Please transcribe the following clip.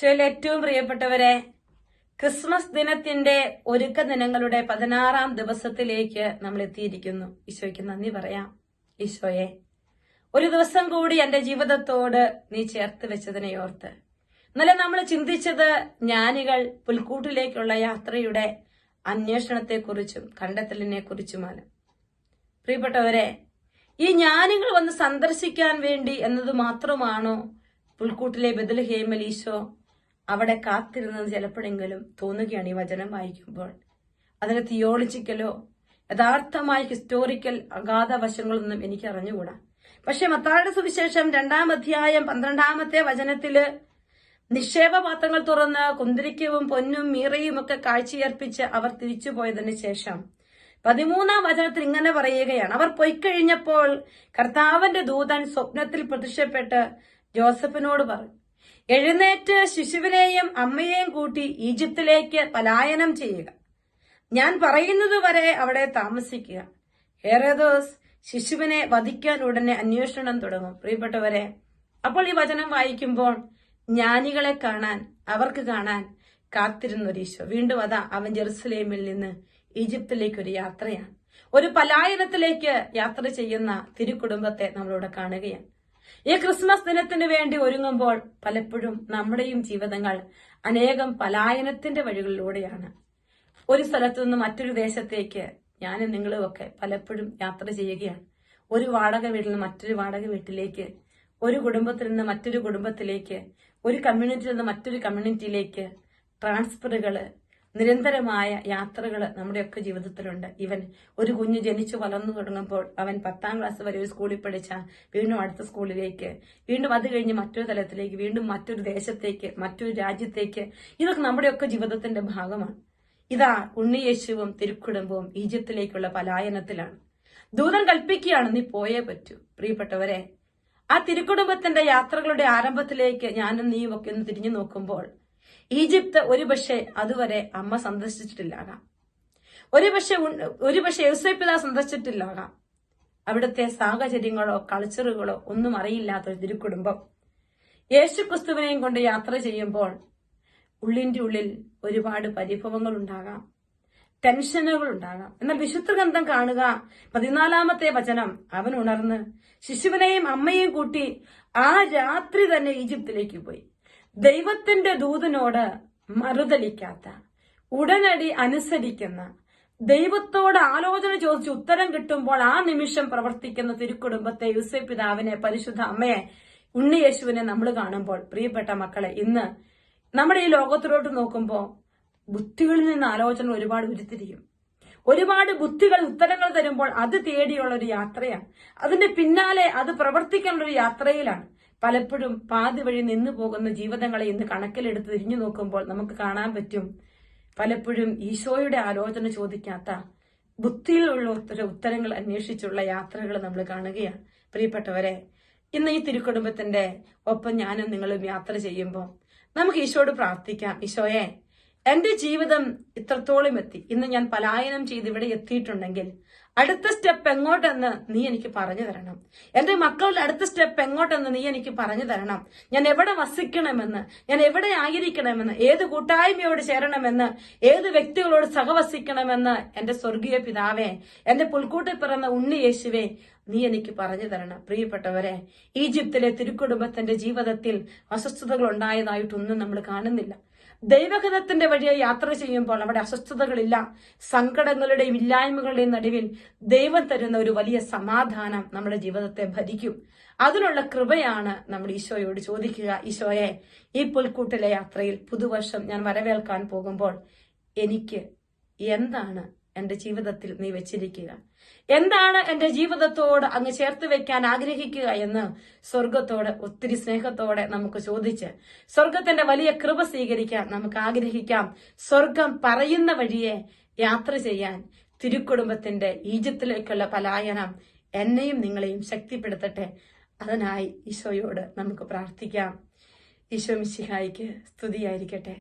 ഈശോയിൽ ഏറ്റവും പ്രിയപ്പെട്ടവരെ ക്രിസ്മസ് ദിനത്തിന്റെ ഒരുക്ക ദിനങ്ങളുടെ പതിനാറാം ദിവസത്തിലേക്ക് നമ്മൾ എത്തിയിരിക്കുന്നു. ഈശോയ്ക്ക് നന്ദി പറയാം. ഈശോയെ ഒരു ദിവസം കൂടി എന്റെ ജീവിതത്തോട് നീ ചേർത്ത് വെച്ചതിനെ ഓർത്ത്. ഇന്നലെ നമ്മൾ ചിന്തിച്ചത് ജ്ഞാനികൾ പുൽക്കൂട്ടിലേക്കുള്ള യാത്രയുടെ അന്വേഷണത്തെക്കുറിച്ചും കണ്ടെത്തലിനെ കുറിച്ചുമാണ് പ്രിയപ്പെട്ടവരെ ഈ ജ്ഞാനികൾ വന്ന് സന്ദർശിക്കാൻ വേണ്ടി എന്നത് മാത്രമാണോ പുൽക്കൂട്ടിലെ ബദൽഹേമൽ ഈശോ അവിടെ കാത്തിരുന്നത് ചിലപ്പോഴെങ്കിലും തോന്നുകയാണ് ഈ വചനം വായിക്കുമ്പോൾ. അതിന് തിയോളജിക്കലോ യഥാർത്ഥമായ ഹിസ്റ്റോറിക്കൽ അഗാധ വശങ്ങളൊന്നും എനിക്ക് അറിഞ്ഞുകൂടാ. പക്ഷെ മത്തായുടെ സുവിശേഷം രണ്ടാം അധ്യായം പന്ത്രണ്ടാമത്തെ വചനത്തിൽ നിക്ഷേപ പാത്രങ്ങൾ തുറന്ന് കുന്തിരിക്കവും പൊന്നും മീറയും ഒക്കെ കാഴ്ചയർപ്പിച്ച് അവർ തിരിച്ചുപോയതിനു ശേഷം പതിമൂന്നാം വചനത്തിൽ ഇങ്ങനെ പറയുകയാണ്. അവർ പൊയ്ക്കഴിഞ്ഞപ്പോൾ കർത്താവിന്റെ ദൂതൻ സ്വപ്നത്തിൽ പ്രത്യക്ഷപ്പെട്ട് ജോസഫിനോട് പറഞ്ഞു എഴുന്നേറ്റ് ശിശുവിനെയും അമ്മയെയും കൂട്ടി ഈജിപ്തിലേക്ക് പലായനം ചെയ്യുക. ഞാൻ പറയുന്നത് വരെ അവിടെ താമസിക്കുക. ഹെറോദോസ് ശിശുവിനെ വധിക്കാൻ ഉടനെ അന്വേഷണം തുടങ്ങും. പ്രിയപ്പെട്ടവരെ അപ്പോൾ ഈ വചനം വായിക്കുമ്പോൾ ജ്ഞാനികളെ കാണാൻ അവർക്ക് കാണാൻ കാത്തിരുന്നൊരു ഈശോ വീണ്ടും അതാ അവൻ ജെറുസലേമിൽ നിന്ന് ഈജിപ്തിലേക്ക് ഒരു യാത്രയാണ്. ഒരു പലായനത്തിലേക്ക് യാത്ര ചെയ്യുന്ന തിരുക്കുടുംബത്തെ നമ്മളിവിടെ കാണുകയാണ്. ഈ ക്രിസ്മസ് ദിനത്തിന് വേണ്ടി ഒരുങ്ങുമ്പോൾ പലപ്പോഴും നമ്മുടെയും ജീവിതങ്ങൾ അനേകം പലായനത്തിന്റെ വഴികളിലൂടെയാണ്. ഒരു സ്ഥലത്തു നിന്ന് മറ്റൊരു ദേശത്തേക്ക് ഞാനും നിങ്ങളും ഒക്കെ പലപ്പോഴും യാത്ര ചെയ്യുകയാണ്. ഒരു വാടക വീട്ടിൽ നിന്ന് മറ്റൊരു വാടക വീട്ടിലേക്ക് ഒരു കുടുംബത്തിൽ നിന്ന് മറ്റൊരു കുടുംബത്തിലേക്ക് ഒരു കമ്മ്യൂണിറ്റിയിൽ നിന്ന് മറ്റൊരു കമ്മ്യൂണിറ്റിയിലേക്ക് ട്രാൻസ്ഫറുകൾ നിരന്തരമായ യാത്രകൾ നമ്മുടെയൊക്കെ ജീവിതത്തിലുണ്ട്. ഇവൻ ഒരു കുഞ്ഞ് ജനിച്ചു വളർന്നു തുടങ്ങുമ്പോൾ അവൻ പത്താം ക്ലാസ് വരെ ഒരു സ്കൂളിൽ പഠിച്ച വീണ്ടും അടുത്ത സ്കൂളിലേക്ക് വീണ്ടും അത് കഴിഞ്ഞ് മറ്റൊരു തലത്തിലേക്ക് വീണ്ടും മറ്റൊരു ദേശത്തേക്ക് മറ്റൊരു രാജ്യത്തേക്ക്. ഇതൊക്കെ നമ്മുടെയൊക്കെ ജീവിതത്തിന്റെ ഭാഗമാണ്. ഇതാ ഉണ്ണിയേശുവും തിരുക്കുടുംബവും ഈജിപ്തിലേക്കുള്ള പലായനത്തിലാണ്. ദൂതൻ കൽപ്പിക്കുകയാണ് നീ പോയേ പറ്റൂ. പ്രിയപ്പെട്ടവരെ ആ തിരുക്കുടുംബത്തിന്റെ യാത്രകളുടെ ആരംഭത്തിലേക്ക് ഞാനും നീയും ഒക്കെ ഒന്ന് തിരിഞ്ഞു നോക്കുമ്പോൾ ഈജിപ്ത് ഒരുപക്ഷെ അതുവരെ അമ്മ സന്ദർശിച്ചിട്ടില്ലാകാം. ഒരുപക്ഷെ ഒരുപക്ഷെ യൗസേപ്പിത സന്ദർശിച്ചിട്ടില്ലാകാം. അവിടുത്തെ സാഹചര്യങ്ങളോ കൾച്ചറുകളോ ഒന്നും അറിയില്ലാത്ത ഒരു തിരുക്കുടുംബം. യേശു ക്രിസ്തുവിനെയും കൊണ്ട് യാത്ര ചെയ്യുമ്പോൾ ഉള്ളിന്റെ ഉള്ളിൽ ഒരുപാട് പരിഭവങ്ങൾ ഉണ്ടാകാം ടെൻഷനുകൾ ഉണ്ടാകാം എന്നാൽ വിശുദ്ധ ഗ്രന്ഥം കാണുക പതിനാലാമത്തെ വചനം അവൻ ഉണർന്ന് ശിശുവിനെയും അമ്മയെയും കൂട്ടി ആ രാത്രി തന്നെ ഈജിപ്തിലേക്ക് പോയി. ദൈവത്തിന്റെ ദൂതനോട് മറുതലിക്കാത്ത ഉടനടി അനുസരിക്കുന്ന ദൈവത്തോട് ആലോചന ചോദിച്ച് ഉത്തരം കിട്ടുമ്പോൾ ആ നിമിഷം പ്രവർത്തിക്കുന്ന തിരുക്കുടുംബത്തെ യുസെ പിതാവിനെ പരിശുദ്ധ അമ്മയെ ഉണ്ണിയേശുവിനെ നമ്മൾ കാണുമ്പോൾ പ്രിയപ്പെട്ട മക്കളെ ഇന്ന് നമ്മുടെ ഈ ലോകത്തിലോട്ട് നോക്കുമ്പോൾ ബുദ്ധികളിൽ നിന്ന് ആലോചന ഒരുപാട് ഉരുത്തിരിയും. ഒരുപാട് ബുദ്ധികൾ ഉത്തരങ്ങൾ തരുമ്പോൾ അത് തേടിയുള്ള ഒരു യാത്രയാണ്. അതിന്റെ പിന്നാലെ അത് പ്രവർത്തിക്കാനുള്ള ഒരു യാത്രയിലാണ്. പലപ്പോഴും പാതി വഴി നിന്നു പോകുന്ന ജീവിതങ്ങളെ ഇന്ന് കണക്കിലെടുത്ത് തിരിഞ്ഞു നോക്കുമ്പോൾ നമുക്ക് കാണാൻ പറ്റും. പലപ്പോഴും ഈശോയുടെ ആലോചന ചോദിക്കാത്ത ബുദ്ധിയിലുള്ള ഉത്തര ഉത്തരങ്ങൾ അന്വേഷിച്ചുള്ള യാത്രകൾ നമ്മൾ കാണുകയാണ്. പ്രിയപ്പെട്ടവരെ ഇന്ന് ഈ തിരുക്കുടുംബത്തിന്റെ ഒപ്പം ഞാനും നിങ്ങളും യാത്ര ചെയ്യുമ്പോൾ നമുക്ക് ഈശോയോട് പ്രാർത്ഥിക്കാം. ഈശോയെ എന്റെ ജീവിതം ഇത്രത്തോളം എത്തി. ഇന്ന് ഞാൻ പലായനം ചെയ്ത് ഇവിടെ എത്തിയിട്ടുണ്ടെങ്കിൽ അടുത്ത സ്റ്റെപ്പ് എങ്ങോട്ടെന്ന് നീ എനിക്ക് പറഞ്ഞു തരണം. എന്റെ മക്കളുടെ അടുത്ത സ്റ്റെപ്പ് എങ്ങോട്ടെന്ന് നീ എനിക്ക് പറഞ്ഞു തരണം. ഞാൻ എവിടെ വസിക്കണമെന്ന് ഞാൻ എവിടെ ആയിരിക്കണമെന്ന് ഏത് കൂട്ടായ്മയോട് ചേരണമെന്ന് ഏത് വ്യക്തികളോട് സഹവസിക്കണമെന്ന് എന്റെ സ്വർഗീയ പിതാവേ എന്റെ പുൽക്കൂട്ടിൽ പിറന്ന ഉണ്ണി യേശുവേ നീ എനിക്ക് പറഞ്ഞു തരണം. പ്രിയപ്പെട്ടവരെ ഈജിപ്തിലെ തിരുക്കുടുംബത്തിന്റെ ജീവിതത്തിൽ അസ്വസ്ഥതകൾ ഉണ്ടായതായിട്ടൊന്നും നമ്മൾ കാണുന്നില്ല. ദൈവഗതത്തിന്റെ വഴിയെ യാത്ര ചെയ്യുമ്പോൾ അവിടെ അസ്വസ്ഥതകളില്ല സങ്കടങ്ങളുടെയും ഇല്ലായ്മകളുടെയും നടുവിൽ ദൈവം തരുന്ന ഒരു വലിയ സമാധാനം നമ്മുടെ ജീവിതത്തെ ഭരിക്കും. അതിനുള്ള കൃപയാണ് നമ്മൾ ഈശോയോട് ചോദിക്കുക ഈശോയെ ഈ പുൽക്കൂട്ടിലെ യാത്രയിൽ പുതുവർഷം ഞാൻ വരവേൽക്കാൻ പോകുമ്പോൾ എനിക്ക് എന്താണ് എന്റെ ജീവിതത്തിൽ നീ വെച്ചിരിക്കുക. എന്താണ് എന്റെ ജീവിതത്തോട് അങ്ങ് ചേർത്ത് വെക്കാൻ ആഗ്രഹിക്കുക എന്ന് സ്വർഗത്തോട് ഒത്തിരി സ്നേഹത്തോടെ നമുക്ക് ചോദിച്ച് സ്വർഗത്തിന്റെ വലിയ കൃപ സ്വീകരിക്കാൻ നമുക്ക് ആഗ്രഹിക്കാം. സ്വർഗം പറയുന്ന വഴിയെ യാത്ര ചെയ്യാൻ തിരുക്കുടുംബത്തിന്റെ ഈജിപ്തിലേക്കുള്ള പലായനം എന്നെയും നിങ്ങളെയും ശക്തിപ്പെടുത്തട്ടെ. അതിനായി ഈശോയോട് നമുക്ക് പ്രാർത്ഥിക്കാം. ഈശോ മിശിഹായിക്ക് സ്തുതിയായിരിക്കട്ടെ.